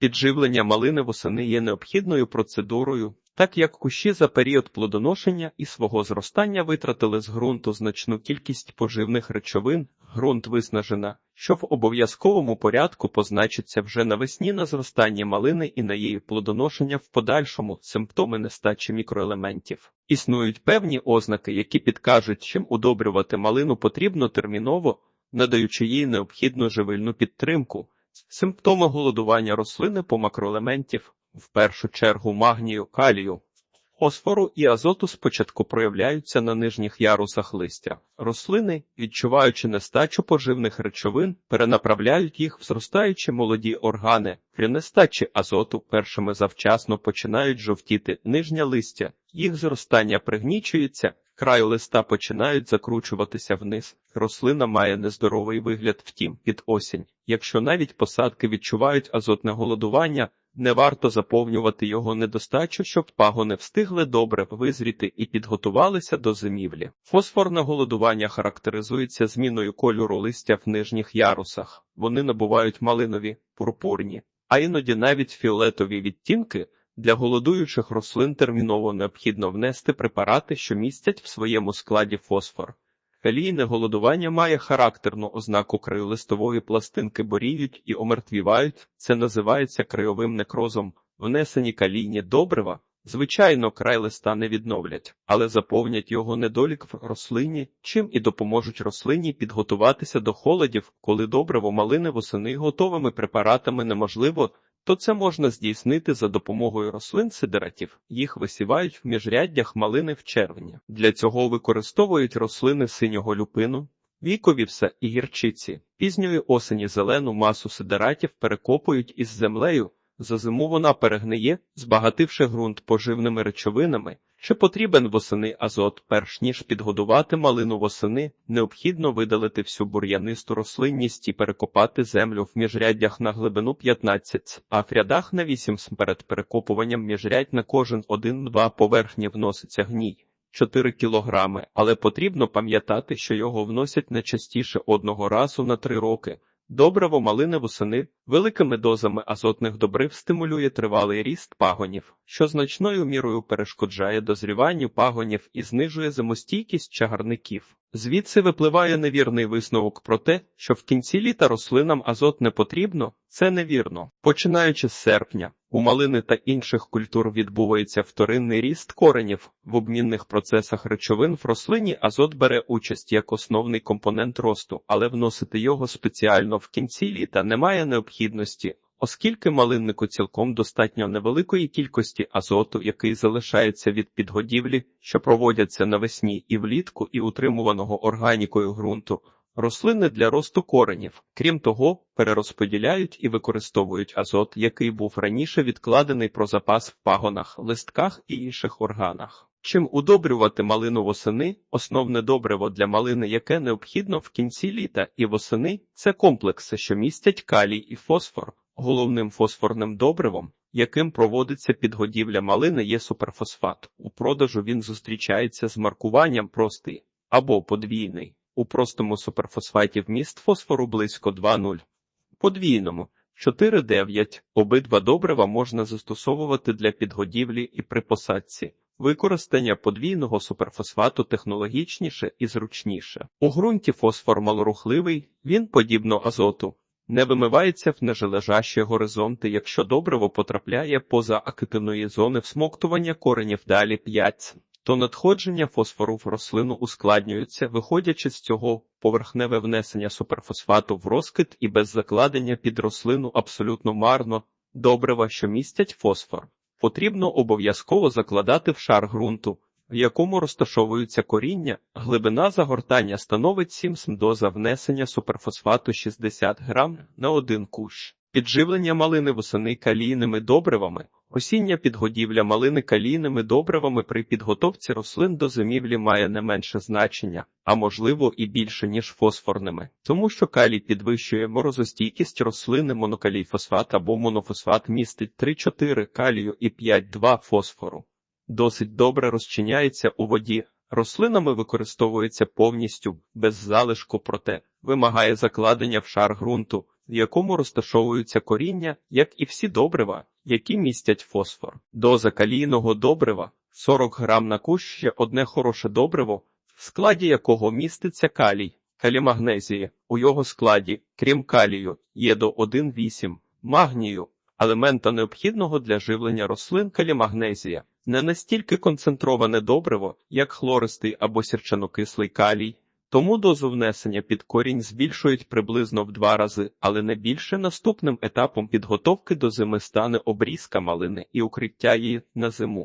Підживлення малини восени є необхідною процедурою, так як кущі за період плодоношення і свого зростання витратили з ґрунту значну кількість поживних речовин, ґрунт виснажена, що в обов'язковому порядку позначиться вже навесні на зростанні малини і на її плодоношення в подальшому симптоми нестачі мікроелементів. Існують певні ознаки, які підкажуть, чим удобрювати малину потрібно терміново, надаючи їй необхідну живильну підтримку. Симптоми голодування рослини по макроелементів, в першу чергу магнію, калію, фосфору і азоту спочатку проявляються на нижніх ярусах листя. Рослини, відчуваючи нестачу поживних речовин, перенаправляють їх в зростаючі молоді органи. При нестачі азоту першими завчасно починають жовтіти нижня листя, їх зростання пригнічується, краю листа починають закручуватися вниз. Рослина має нездоровий вигляд, втім, під осінь. Якщо навіть посадки відчувають азотне голодування, не варто заповнювати його недостачу, щоб пагони встигли добре визріти і підготувалися до зимівлі. Фосфорне голодування характеризується зміною кольору листя в нижніх ярусах. Вони набувають малинові, пурпурні, а іноді навіть фіолетові відтінки. Для голодуючих рослин терміново необхідно внести препарати, що містять в своєму складі фосфор. Калійне голодування має характерну ознаку краю листової пластинки боріють і омертвівають, це називається крайовим некрозом. Внесені калійні добрива, звичайно, край листа не відновлять, але заповнять його недолік в рослині, чим і допоможуть рослині підготуватися до холодів, коли добриво малини восени готовими препаратами неможливо то це можна здійснити за допомогою рослин сидератів. Їх висівають в міжряддях малини в червні. Для цього використовують рослини синього люпину, вікові все і гірчиці. Пізньої осені зелену масу сидератів перекопують із землею. За зиму вона перегниє, збагативши ґрунт поживними речовинами. Чи потрібен восени азот, перш ніж підгодувати малину восени, необхідно видалити всю бур'янисту рослинність і перекопати землю в міжряддях на глибину 15, а в рядах на 8 см. перед перекопуванням міжрядь на кожен 1-2 поверхні вноситься гній. 4 кілограми, але потрібно пам'ятати, що його вносять не частіше одного разу на 3 роки. Добриво малини восени великими дозами азотних добрив стимулює тривалий ріст пагонів, що значною мірою перешкоджає дозріванню пагонів і знижує зимостійкість чагарників. Звідси випливає невірний висновок про те, що в кінці літа рослинам азот не потрібно, це невірно. Починаючи з серпня, у малини та інших культур відбувається вторинний ріст коренів. В обмінних процесах речовин в рослині азот бере участь як основний компонент росту, але вносити його спеціально в кінці літа немає необхідності. Оскільки малиннику цілком достатньо невеликої кількості азоту, який залишається від підгодівлі, що проводяться навесні і влітку, і утримуваного органікою ґрунту, рослини для росту коренів, крім того, перерозподіляють і використовують азот, який був раніше відкладений про запас в пагонах, листках і інших органах. Чим удобрювати малину восени, основне добриво для малини, яке необхідно в кінці літа і восени, це комплекси, що містять калій і фосфор. Головним фосфорним добривом, яким проводиться підгодівля малини, є суперфосфат. У продажу він зустрічається з маркуванням простий або подвійний. У простому суперфосфаті вміст фосфору близько 2,0. Подвійному 4,9. Обидва добрива можна застосовувати для підгодівлі і при посадці. Використання подвійного суперфосфату технологічніше і зручніше. У ґрунті фосфор малорухливий, він, подібно азоту, не вимивається в нежележащі горизонти, якщо добриво потрапляє поза активної зони всмоктування коренів далі 5, то надходження фосфору в рослину ускладнюється, виходячи з цього поверхневе внесення суперфосфату в розкид і без закладення під рослину абсолютно марно, добрива, що містять фосфор. Потрібно обов'язково закладати в шар ґрунту, в якому розташовуються коріння, глибина загортання становить 7 см доза внесення суперфосфату 60 грам на один кущ. Підживлення малини восени калійними добривами, осіння підгодівля малини калійними добривами при підготовці рослин до зимівлі має не менше значення, а можливо і більше, ніж фосфорними, тому що калій підвищує морозостійкість рослини монокалій фосфат або монофосфат містить 3-4 калію і 5-2 фосфору досить добре розчиняється у воді, рослинами використовується повністю без залишку, проте вимагає закладення в шар ґрунту. в якому розташовуються коріння, як і всі добрива, які містять фосфор. Доза калійного добрива 40 грам на кущ ще одне хороше добриво, в складі якого міститься калій, калімагнезії. У його складі, крім калію, є до 1,8 магнію, елемента необхідного для живлення рослин калімагнезія. Не настільки концентроване добриво, як хлористий або сірчанокислий калій, тому дозу внесення під корінь збільшують приблизно в два рази, але не більше наступним етапом підготовки до зими стане обрізка малини і укриття її на зиму.